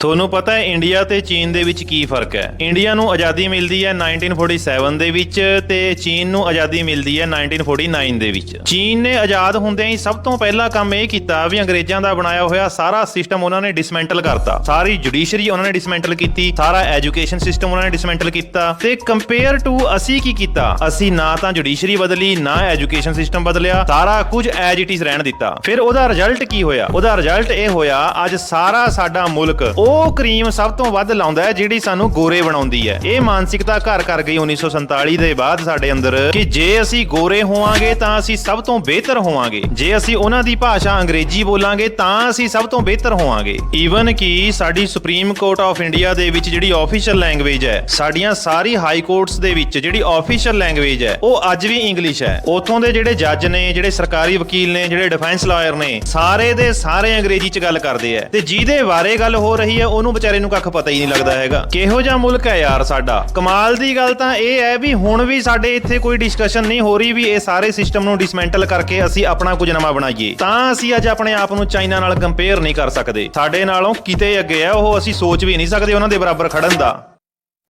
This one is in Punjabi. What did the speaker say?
ਤੁਹਾਨੂੰ ਪਤਾ ਹੈ ਇੰਡੀਆ ਤੇ ਚੀਨ ਦੇ ਵਿੱਚ ਕੀ ਫ਼ਰਕ ਹੈ? ਇੰਡੀਆ ਨੂੰ ਆਜ਼ਾਦੀ ਮਿਲਦੀ ਹੈ 1947 ਦੇ ਵਿੱਚ ਤੇ ਚੀਨ ਨੂੰ ਆਜ਼ਾਦੀ ਮਿਲਦੀ ਹੈ 1949 ਦੇ ਵਿੱਚ। ਚੀਨ ਨੇ ਆਜ਼ਾਦ ਹੁੰਦਿਆਂ ਹੀ ਸਭ ਤੋਂ ਪਹਿਲਾ ਕੰਮ ਇਹ ਕੀਤਾ ਵੀ ਅੰਗਰੇਜ਼ਾਂ ਦਾ ਬਣਾਇਆ ਹੋਇਆ ਸਾਰਾ ਸਿਸਟਮ ਉਹਨਾਂ ਨੇ ਡਿਸਮੈਂਟਲ ਕਰਤਾ। ਸਾਰੀ ਜੁਡੀਸ਼ਰੀ ਉਹਨਾਂ ਨੇ ਡਿਸਮੈਂਟਲ ਕੀਤੀ, ਸਾਰਾ ਐਜੂਕੇਸ਼ਨ ਸਿਸਟਮ ਉਹਨਾਂ ਨੇ ਡਿਸਮੈਂਟਲ ਕੀਤਾ। ਤੇ ਕੰਪੇਅਰ ਟੂ ਅਸੀਂ ਕੀ ਕੀਤਾ? ਅਸੀਂ ਨਾ ਤਾਂ ਜੁਡੀਸ਼ਰੀ ਬਦਲੀ, ਨਾ ਐਜੂਕੇਸ਼ਨ ਸਿਸਟਮ ਬਦਲਿਆ, ਸਾਰਾ ਕੁਝ ਐਜ ਇਟ ਇਜ਼ ਰਹਿਣ ਦਿੱਤਾ। ਫਿਰ ਉਹਦਾ ਰਿਜ਼ਲਟ ਕੀ ਹੋਇਆ? ਉਹਦਾ ਰਿਜ਼ਲਟ ਇਹ ਹੋਇਆ, ਅੱਜ ਸਾਰਾ ਸਾਡਾ ਮੁਲਕ, ਉਹ ਉਹ ਕਰੀਮ ਸਭ ਤੋਂ ਵੱਧ ਲਾਉਂਦਾ ਹੈ ਜਿਹੜੀ ਸਾਨੂੰ ਗੋਰੇ ਬਣਾਉਂਦੀ ਹੈ। ਇਹ ਮਾਨਸਿਕਤਾ ਘਰ ਕਰ ਗਈ 1947 ਦੇ ਬਾਅਦ ਸਾਡੇ ਅੰਦਰ ਕਿ ਜੇ ਅਸੀਂ ਗੋਰੇ ਹੋਵਾਂਗੇ ਤਾਂ ਅਸੀਂ ਸਭ ਤੋਂ ਬਿਹਤਰ ਹੋਵਾਂਗੇ। ਜੇ ਅਸੀਂ ਉਹਨਾਂ ਦੀ ਭਾਸ਼ਾ ਅੰਗਰੇਜ਼ੀ ਬੋਲਾਂਗੇ ਤਾਂ ਅਸੀਂ ਸਭ ਤੋਂ ਬਿਹਤਰ ਹੋਵਾਂਗੇ। ਈਵਨ ਕਿ ਸਾਡੀ ਸੁਪਰੀਮ ਕੋਰਟ ਆਫ ਇੰਡੀਆ ਦੇ ਵਿੱਚ ਜਿਹੜੀ ਆਫੀਸ਼ੀਅਲ ਲੈਂਗੁਏਜ ਹੈ, ਸਾਡੀਆਂ ਸਾਰੀ ਹਾਈ ਕੋਰਟਸ ਦੇ ਵਿੱਚ ਜਿਹੜੀ ਆਫੀਸ਼ੀਅਲ ਲੈਂਗੁਏਜ ਹੈ, ਉਹ ਅੱਜ ਵੀ ਇੰਗਲਿਸ਼ ਹੈ। ਉਥੋਂ ਦੇ ਜਿਹੜੇ ਜੱਜ ਨੇ, ਜਿਹੜੇ ਸਰਕਾਰੀ ਵਕੀਲ ਨੇ, ਜਿਹੜੇ ਡਿਫੈਂਸ ਲਾਇਰ ਨੇ, ਸਾਰੇ ਦੇ ਸਾਰੇ ਅੰਗਰੇਜ਼ੀ ਚ ਗੱਲ ਕਰਦੇ ਆ ਤੇ ਜਿਹਦੇ ਬਾਰੇ ਗੱਲ ਹੋ ਰਹੀ ਹੈ, ਉਹਨੂੰ ਵਿਚਾਰੇ ਨੂੰ ਕੱਖ ਪਤਾ ਹੀ ਨਹੀਂ ਲੱਗਦਾ ਹੈਗਾ। ਕਿਹੋ ਜਿਹਾ ਮੁਲਕ ਹੈ ਯਾਰ ਸਾਡਾ? ਕਮਾਲ ਦੀ ਗੱਲ ਤਾਂ ਇਹ ਹੈ ਵੀ ਹੁਣ ਵੀ ਸਾਡੇ ਇੱਥੇ ਕੋਈ ਡਿਸਕਸ਼ਨ ਨਹੀਂ ਹੋ ਰਹੀ ਵੀ ਇਹ ਸਾਰੇ ਸਿਸਟਮ ਨੂੰ ਡਿਸਮੈਂਟਲ ਕਰਕੇ ਅਸੀਂ ਆਪਣਾ ਕੁਝ ਨਵਾਂ ਬਣਾਈਏ। ਤਾਂ ਅਸੀਂ ਅੱਜ ਆਪਣੇ ਆਪ ਨੂੰ ਚਾਈਨਾ ਨਾਲ ਕੰਪੇਅਰ ਨਹੀਂ ਕਰ ਸਕਦੇ। ਸਾਡੇ ਨਾਲੋਂ ਕਿਤੇ ਅੱਗੇ ਹੈ, ਉਹ ਅਸੀਂ ਸੋਚ ਵੀ ਨਹੀਂ ਸਕਦੇ ਉਹਨਾਂ ਦੇ ਬਰਾਬਰ ਖੜਨ ਦਾ।